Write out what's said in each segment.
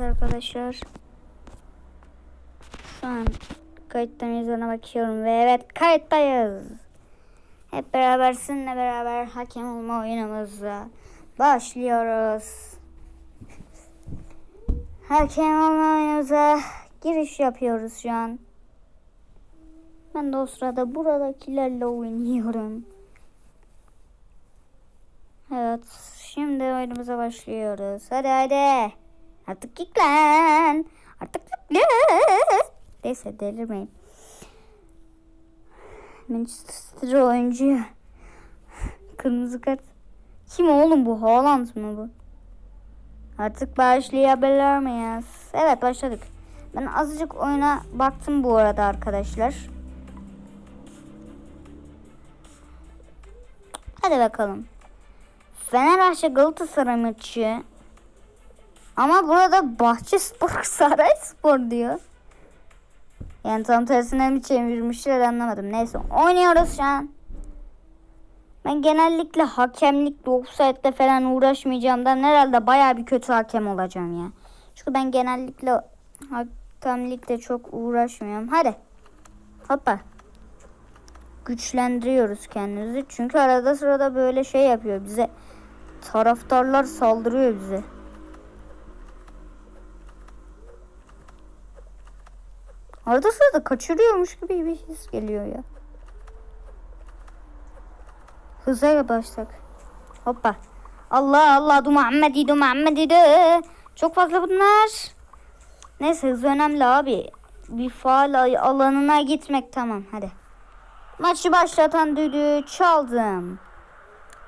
Evet arkadaşlar. Şu an kayıtta mıyız ona bakıyorum ve evet kayıttayız. Hep beraber sizinle beraber hakem olma oyunumuza başlıyoruz. Hakem olma oyunumuza giriş yapıyoruz şu an. Ben de o sırada buradakilerle oynuyorum. Evet, şimdi oyunumuza başlıyoruz. Hadi hadi. Artık yüklen. Artık yüklen. Neyse delirmeyin. Manchester oyuncu. Kırmızı kart. Kim oğlum bu? Haaland mı bu? Artık başlayabilir miyiz? Evet başladık. Ben azıcık oyuna baktım bu arada arkadaşlar. Hadi bakalım. Fenerbahçe Galatasaray maçı. Ama burada Bahçespor Saray Spor diyor. Yani tam tersine mi çevirmişler anlamadım. Neyse oynuyoruz şu an. Ben genellikle hakemlikle, offside'le falan uğraşmayacağımdan herhalde baya bir kötü hakem olacağım ya. Çünkü ben genellikle hakemlikle çok uğraşmıyorum. Hadi. Hoppa. Güçlendiriyoruz kendimizi. Çünkü arada sırada böyle şey yapıyor bize. Taraftarlar saldırıyor bize. Arada sırada kaçırıyormuş gibi bir his geliyor ya. Hıza başladık. Hoppa. Allah Allah du Muhammedi du Muhammedi de. Çok fazla bunlar. Neyse hız önemli abi. Bir faal alanına gitmek tamam hadi. Maçı başlatan düdüğü çaldım.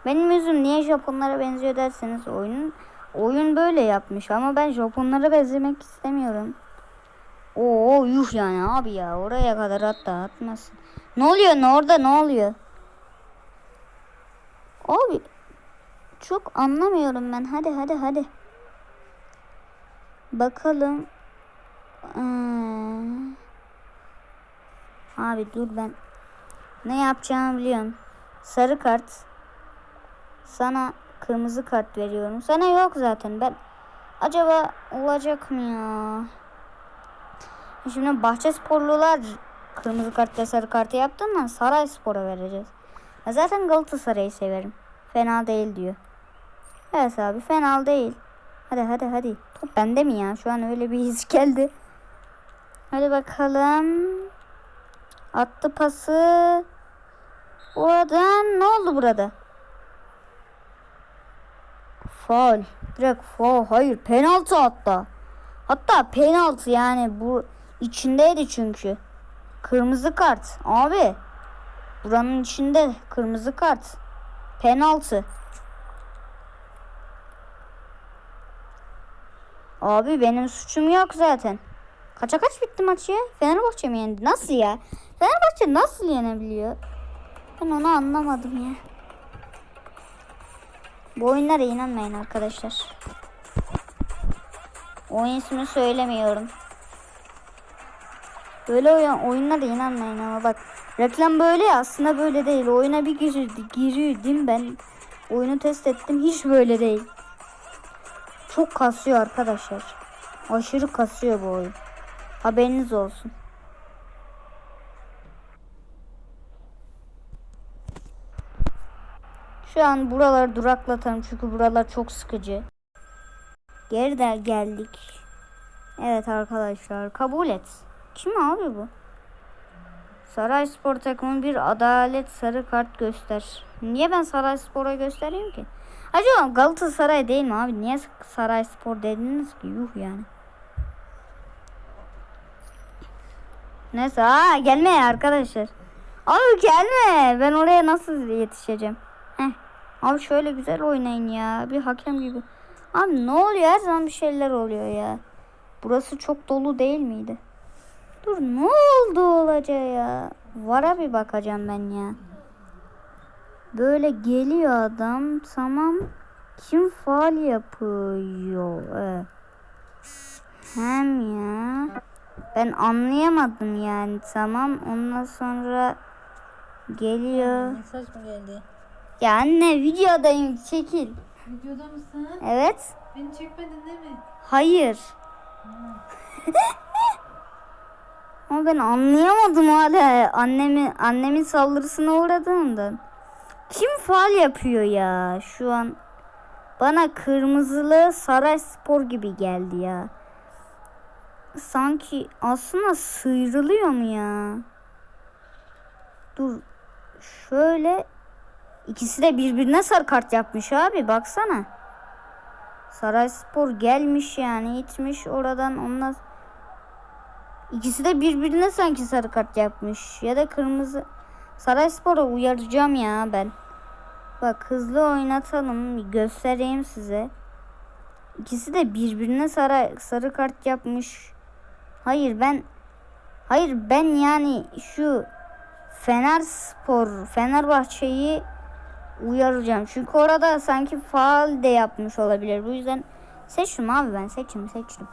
Benim yüzüm niye Japonlara benziyor derseniz oyunun oyun böyle yapmış ama ben Japonlara benzemek istemiyorum. Oo yuh yani abi ya oraya kadar hatta atmasın. Ne oluyor ne orada ne oluyor? Abi çok anlamıyorum ben. Hadi hadi hadi. Bakalım. Ee, abi dur ben ne yapacağımı biliyorum. Sarı kart. Sana kırmızı kart veriyorum. Sana yok zaten. Ben acaba olacak mı ya? Şimdi bahçe sporlular kırmızı kart ve sarı kartı yaptığından Saray Spor'a vereceğiz. Ya zaten Galatasaray'ı severim. Fena değil diyor. Evet abi fena değil. Hadi hadi hadi. Top bende mi ya? Şu an öyle bir his geldi. Hadi bakalım. Attı pası. Oradan ne oldu burada? Faul. Direkt faul. Hayır penaltı hatta. Hatta penaltı yani bu içindeydi çünkü. Kırmızı kart. Abi. Buranın içinde kırmızı kart. Penaltı. Abi benim suçum yok zaten. Kaça kaç bitti maç ya? Fenerbahçe mi yendi? Nasıl ya? Fenerbahçe nasıl yenebiliyor? Ben onu anlamadım ya. Bu oyunlara inanmayın arkadaşlar. Oyun ismini söylemiyorum. Böyle oyun, oyunlara inanmayın ama bak. Reklam böyle ya aslında böyle değil. Oyuna bir girdi, giriyordum ben. Oyunu test ettim hiç böyle değil. Çok kasıyor arkadaşlar. Aşırı kasıyor bu oyun. Haberiniz olsun. Şu an buraları duraklatalım çünkü buralar çok sıkıcı. Geriden geldik. Evet arkadaşlar kabul et. Kim abi bu? Saray Spor takımı bir adalet sarı kart göster. Niye ben Saray Spor'a göstereyim ki? Acaba Galatasaray değil mi abi? Niye Saray Spor dediniz ki? Yuh yani. Neyse aa gelme arkadaşlar. Abi gelme. Ben oraya nasıl yetişeceğim? Heh. Abi şöyle güzel oynayın ya. Bir hakem gibi. Abi ne oluyor? Her zaman bir şeyler oluyor ya. Burası çok dolu değil miydi? Dur ne oldu olacağı ya? Vara bir bakacağım ben ya. Böyle geliyor adam. Tamam. Kim faal yapıyor? Hem ya. Ben anlayamadım yani. Tamam. Ondan sonra geliyor. Mesaj mı geldi? Ya anne videodayım. Çekil. Videoda mısın? Evet. Beni çekmedin değil mi? Hayır. Ama ben anlayamadım hala annemi annemin saldırısına uğradığından. Kim faal yapıyor ya şu an? Bana kırmızılı Saray Spor gibi geldi ya. Sanki aslında sıyrılıyor mu ya? Dur. Şöyle ikisi de birbirine sarı kart yapmış abi baksana. Saray Spor gelmiş yani itmiş oradan onlar İkisi de birbirine sanki sarı kart yapmış ya da kırmızı. Saray Spor'a uyaracağım ya ben. Bak hızlı oynatalım göstereyim size. İkisi de birbirine sarı, sarı kart yapmış. Hayır ben Hayır ben yani şu Fener Spor Fenerbahçe'yi uyaracağım. Çünkü orada sanki faal de yapmış olabilir. Bu yüzden seçtim abi ben seçtim seçtim.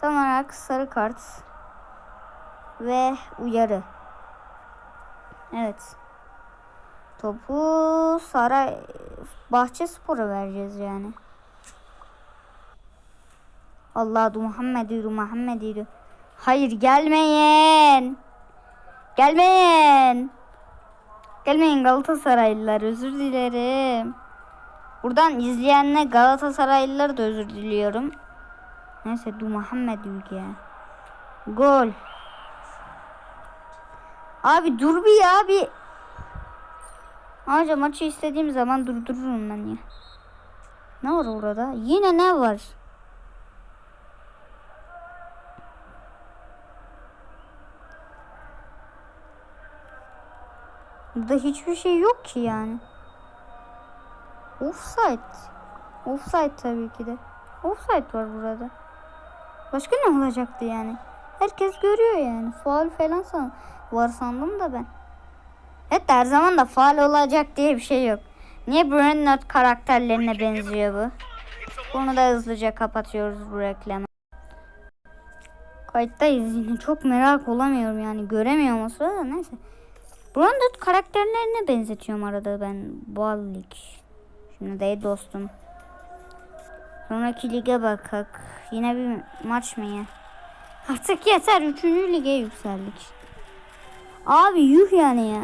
Tam olarak sarı kart ve uyarı. Evet. Topu Saray Bahçe Spor'a vereceğiz yani. Allahu Muhammed yürü Muhammed yürü. Hayır gelmeyin. Gelmeyin. Gelmeyin Galatasaraylılar özür dilerim. Buradan izleyenle Galatasaraylılar da özür diliyorum. Neyse du Muhammed ya. Gol. Abi dur bir ya bir. Ayrıca maçı istediğim zaman durdururum ben ya. Ne var orada? Yine ne var? Burada hiçbir şey yok ki yani. Offside. Offside tabii ki de. Offside var burada. Başka ne olacaktı yani? Herkes görüyor yani. Faal falan san var sandım da ben. Evet her zaman da faal olacak diye bir şey yok. Niye Brandon karakterlerine benziyor bu? Bunu da hızlıca kapatıyoruz bu reklamı. Kayıttayız yine. Çok merak olamıyorum yani. Göremiyorum o sırada neyse. Brandon karakterlerine benzetiyorum arada ben. Ballik. Şimdi değil dostum. Sonraki lige bakak. Yine bir maç mı ya? Artık yeter. Üçüncü lige yükseldik. Abi yuh yani ya.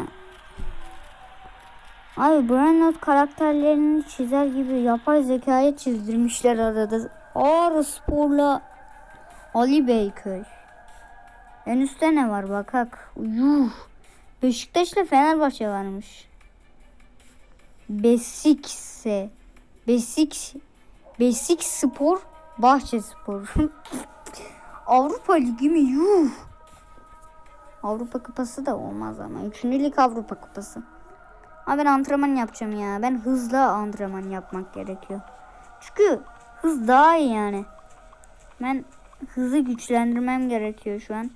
Abi Brandon karakterlerini çizer gibi yapay zekaya çizdirmişler arada. Ağrı Spor'la Ali Beyköy. En üstte ne var bakak. Yuh. Beşiktaş'la Fenerbahçe varmış. Besikse. Besik. Besik Spor. Bahçe Spor. Avrupa Ligi mi? Yuh. Avrupa Kupası da olmaz ama. Üçüncü lig Avrupa Kupası. Ama ben antrenman yapacağım ya. Ben hızlı antrenman yapmak gerekiyor. Çünkü hız daha iyi yani. Ben hızı güçlendirmem gerekiyor şu an.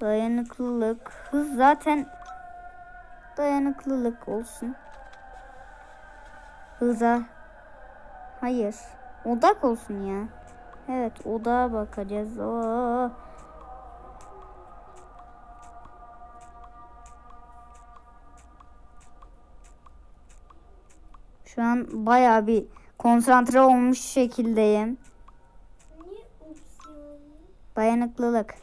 Dayanıklılık. Hız zaten dayanıklılık olsun. Hıza. Hayır. Odak olsun ya. Evet odağa bakacağız. Oo. Şu an bayağı bir konsantre olmuş şekildeyim. Dayanıklılık.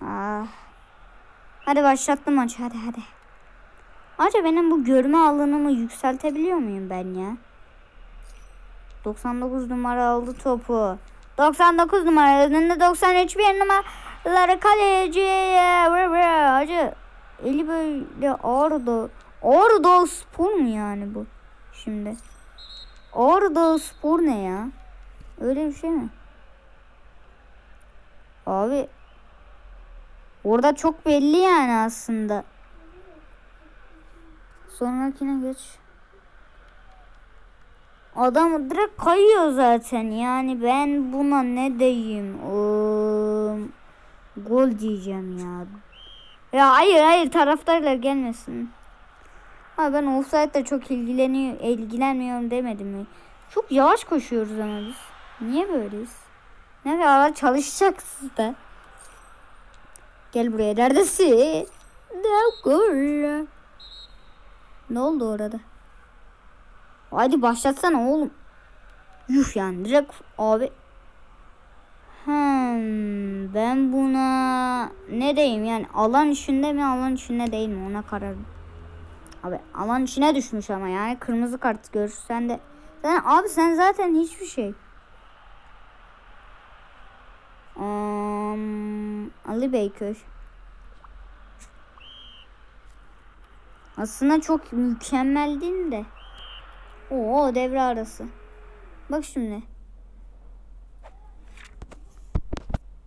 Ah. Hadi başlattım maçı hadi hadi. Acaba benim bu görme alanımı yükseltebiliyor muyum ben ya? 99 numara aldı topu. 99 numara önünde 93 bir numaraları kaleci. Hacı eli böyle ağrıdı. Ağrıda spor mu yani bu? Şimdi. Ağrıda spor ne ya? Öyle bir şey mi? Abi Orada çok belli yani aslında. Sonrakine geç. Adam direkt kayıyor zaten. Yani ben buna ne diyeyim? Oo, gol diyeceğim ya. Ya hayır hayır taraftarlar gelmesin. Ha ben offside'de çok ilgileniyor, ilgilenmiyorum demedim mi? Çok yavaş koşuyoruz ama biz. Niye böyleyiz? Ne kadar çalışacaksınız da. Gel buraya neredesin? Ne Ne oldu orada? Hadi başlatsana oğlum. Yuh yani direkt abi. Hmm, ben buna ne diyeyim yani alan içinde mi alan içinde değil mi ona karar. Abi alan içine düşmüş ama yani kırmızı kart görürsen de. Sen, abi sen zaten hiçbir şey. Um, Ali Beyköy. Aslında çok mükemmel değil de. Oo devre arası. Bak şimdi.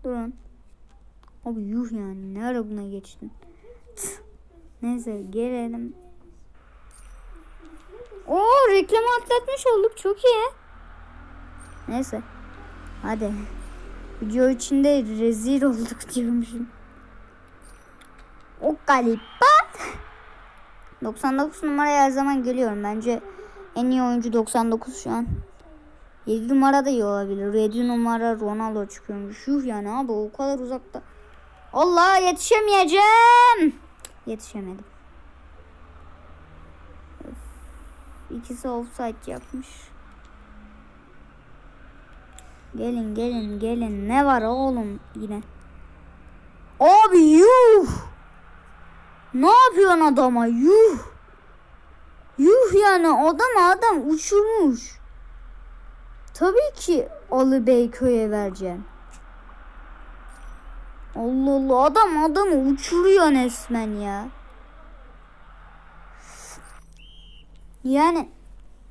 Durun. Abi yuh yani ne ara buna geçtin. Tüh. Neyse gelelim. Oo reklamı atlatmış olduk çok iyi. Neyse. Hadi. Video içinde rezil olduk diyormuşum. O galiba 99 numaraya her zaman geliyorum. Bence en iyi oyuncu 99 şu an. 7 numara da iyi olabilir. 7 numara Ronaldo çıkıyormuş. Yuh yani abi o kadar uzakta. Allah yetişemeyeceğim. Yetişemedim. İkisi offside yapmış. Gelin gelin gelin. Ne var oğlum yine? Abi yuh. Ne yapıyorsun adama? Yuh. Yuh yani adam adam uçurmuş. Tabii ki Ali Beyköy'e vereceğim. Allah Allah adam adamı uçuruyor resmen ya. Yani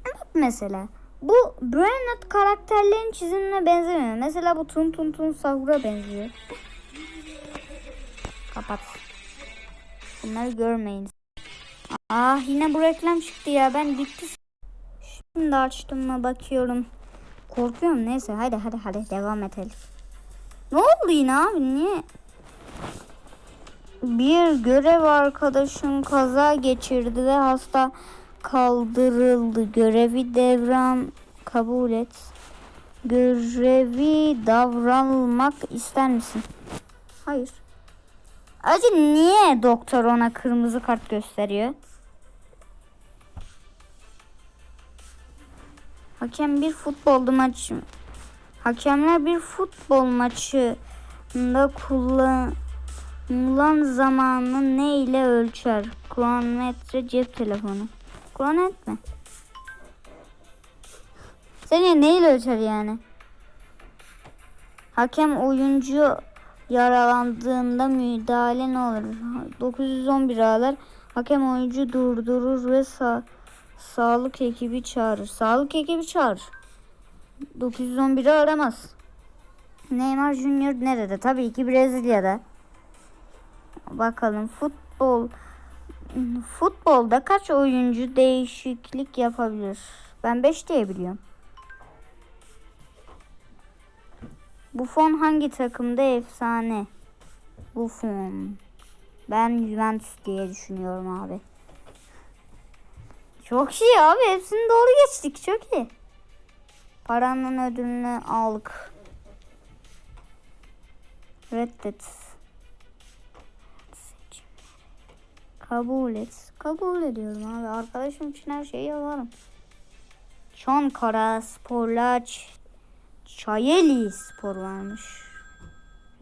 bak mesela bu Bernard karakterlerin çizimine benzemiyor. Mesela bu Tun Tun Tun Sahur'a benziyor. Kapat. Bunları görmeyin. Ah yine bu reklam çıktı ya. Ben bitti. Şimdi açtım mı bakıyorum. Korkuyorum neyse hadi hadi hadi devam edelim. Ne oldu yine abi niye? Bir görev arkadaşım kaza geçirdi ve hasta kaldırıldı. Görevi devran kabul et. Görevi davranmak ister misin? Hayır. Acı niye doktor ona kırmızı kart gösteriyor? Hakem bir futbol maçı Hakemler bir futbol maçında kullanılan zamanı ne ile ölçer? Kronometre cep telefonu. Kronometre mi? Seni ne ile ölçer yani? Hakem oyuncu yaralandığında müdahale ne olur? 911 ağlar. Hakem oyuncu durdurur ve sa sağlık ekibi çağırır. Sağlık ekibi çağırır. 911'i aramaz. Neymar Junior nerede? Tabii ki Brezilya'da. Bakalım futbol futbolda kaç oyuncu değişiklik yapabilir? Ben 5 diye biliyorum. Buffon hangi takımda efsane? Buffon. Ben Juventus diye düşünüyorum abi. Çok iyi abi. Hepsini doğru geçtik. Çok iyi. Paranın ödülünü aldık. Reddet. Kabul et. Kabul ediyorum abi. Arkadaşım için her şeyi yaparım. Çankara Sporlar Çayeli Spor varmış.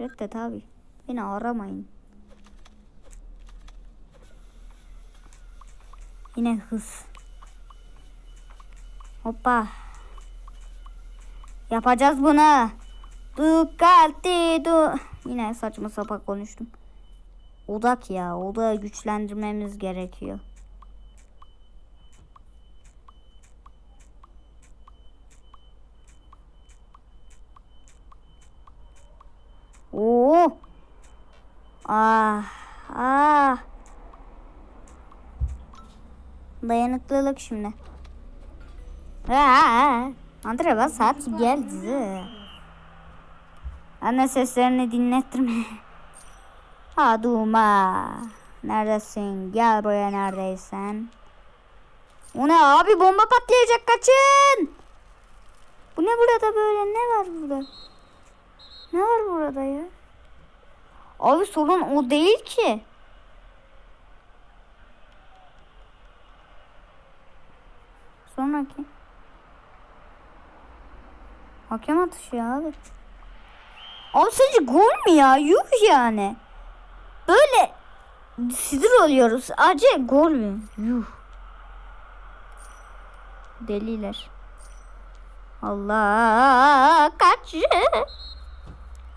Reddet abi. Beni aramayın. Yine hız. Hoppa. Yapacağız bunu. Ducati du. Yine saçma sapan konuştum. Odak ya. Odağı güçlendirmemiz gerekiyor. Oo. Ah. Ah. Dayanıklılık şimdi. Aa, Andre saat geldi. Anne seslerini dinlettirme. Haduma. Neredesin? Gel buraya neredeysen. O ne abi bomba patlayacak kaçın. Bu ne burada böyle ne var burada? Ne var burada ya? Abi sorun o değil ki. Sonraki. Hakem atışı ya abi. Abi sence gol mü ya? Yuh yani. Böyle sinir oluyoruz. Acı gol mü? Yuh. Deliler. Allah kaç.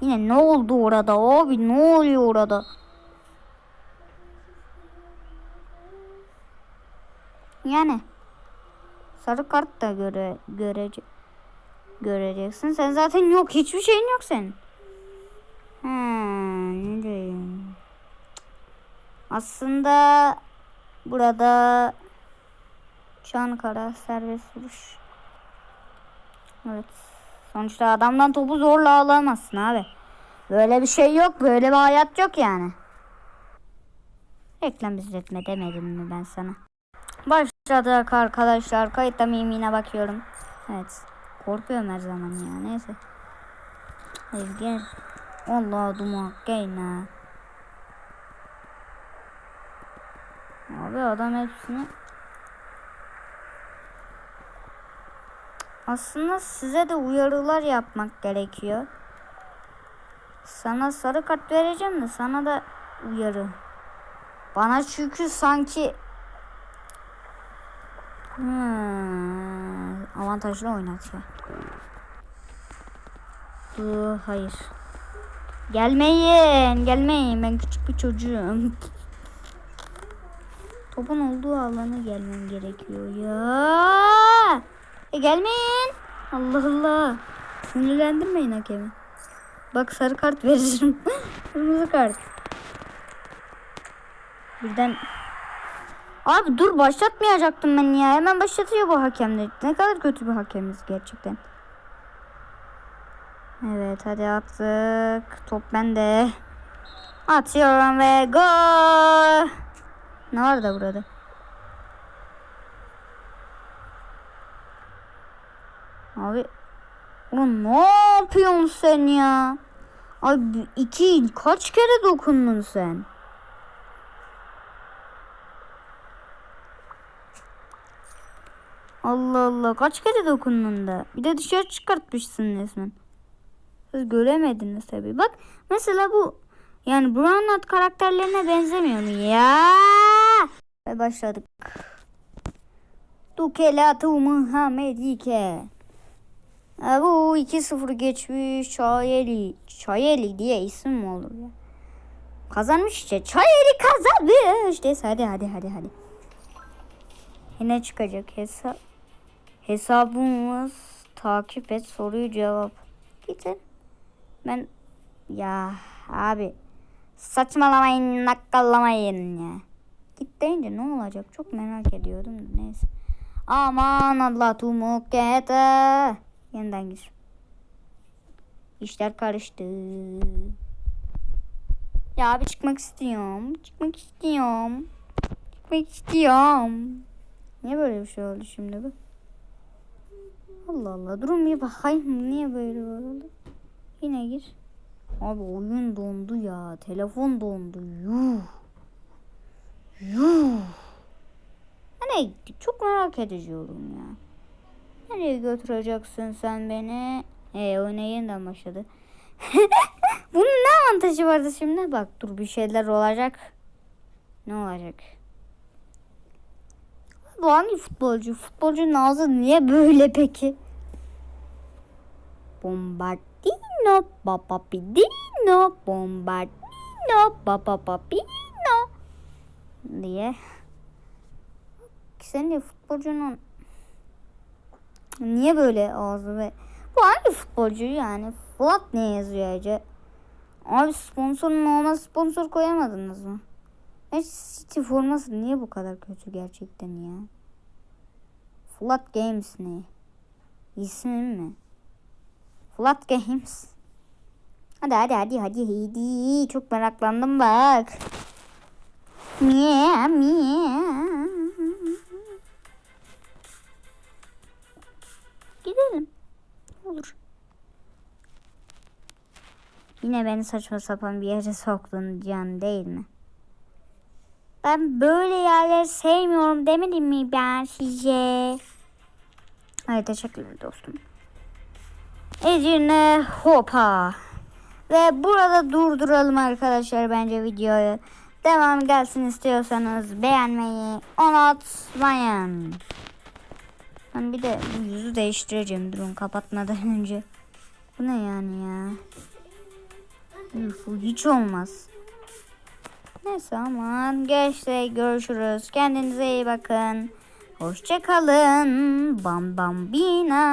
Yine ne oldu orada abi? Ne oluyor orada? Yani sarı kart da göre görece göreceksin. Sen zaten yok. Hiçbir şeyin yok senin. Hmm, ne diyeyim? Aslında burada Çankara serbest vuruş. Evet. Sonuçta adamdan topu zorla alamazsın abi. Böyle bir şey yok. Böyle bir hayat yok yani. Reklam izletme demedim mi ben sana? Başladık arkadaşlar. Kayıtta mimine bakıyorum. Evet. Korkuyorum her zaman ya. Neyse. Gel. Allah dumak gel. Abi adam hepsini Aslında size de uyarılar yapmak gerekiyor. Sana sarı kart vereceğim de sana da uyarı. Bana çünkü sanki hmm, avantajlı oynat ya. Dur, hayır. Gelmeyin, gelmeyin. Ben küçük bir çocuğum. Topun olduğu alana gelmem gerekiyor ya. E gelmeyin. Allah Allah. Sinirlendirmeyin hakemi. Bak sarı kart veririm. Kırmızı kart. Birden Abi dur başlatmayacaktım ben ya. Hemen başlatıyor bu hakemler. Ne kadar kötü bir hakemiz gerçekten. Evet hadi attık. Top bende. Atıyorum ve gol. Ne var da burada? Abi Ulan ne yapıyorsun sen ya? Abi iki kaç kere dokundun sen? Allah Allah kaç kere dokundun da. Bir de dışarı çıkartmışsın resmen. Siz göremediniz tabii. Bak mesela bu yani Brownat karakterlerine benzemiyor mu ya? Ve başladık. Dukelatu Muhammedike. Bu 2-0 geçmiş Çayeli. Çayeli diye isim mi olur ya? Kazanmış işte. Çayeli kazanmış. Neyse hadi hadi hadi hadi. Yine çıkacak hesap. Hesabımız takip et soruyu cevap. Gidin. Ben ya abi saçmalamayın nakkallamayın ya. Git deyince ne olacak çok merak ediyordum neyse. Aman Allah tumukete. Yeniden gir. İşler karıştı. Ya abi çıkmak istiyorum. Çıkmak istiyorum. Çıkmak istiyorum. Niye böyle bir şey oldu şimdi bu? Allah Allah. Durun bir bakayım. Niye böyle oldu? Yine gir. Abi oyun dondu ya. Telefon dondu. Yuh. Yuh. Nereye gittik? Çok merak ediyorum ya. Nereye götüreceksin sen beni? E oyuna yeniden başladı. Bunun ne avantajı vardı şimdi? Bak dur bir şeyler olacak. Ne olacak? Bu hangi futbolcu? Futbolcunun ağzı niye böyle peki? Bombardino, papapidino, bombardino, papapapino diye. Senin futbolcunun niye böyle ağzı ve bu hangi futbolcu yani? Flat ne yazıyor acaba? Abi sponsorun olmaz sponsor koyamadınız mı? E City forması niye bu kadar kötü gerçekten ya? Flat Games ne? İsmi mi? Flat Games. Hadi hadi hadi hadi hadi. Çok meraklandım bak. Miye miye. Gidelim. Olur. Yine beni saçma sapan bir yere soktun can değil mi? Ben böyle yerleri sevmiyorum demedim mi ben size? Hayır teşekkürler dostum. Edirne hopa. Ve burada durduralım arkadaşlar bence videoyu. Devam gelsin istiyorsanız beğenmeyi unutmayın. Ben bir de bu yüzü değiştireceğim durun kapatmadan önce. Bu ne yani ya? Üf, bu hiç olmaz. Neyse aman gençler görüşürüz. Kendinize iyi bakın. Hoşçakalın. Bam bam bina.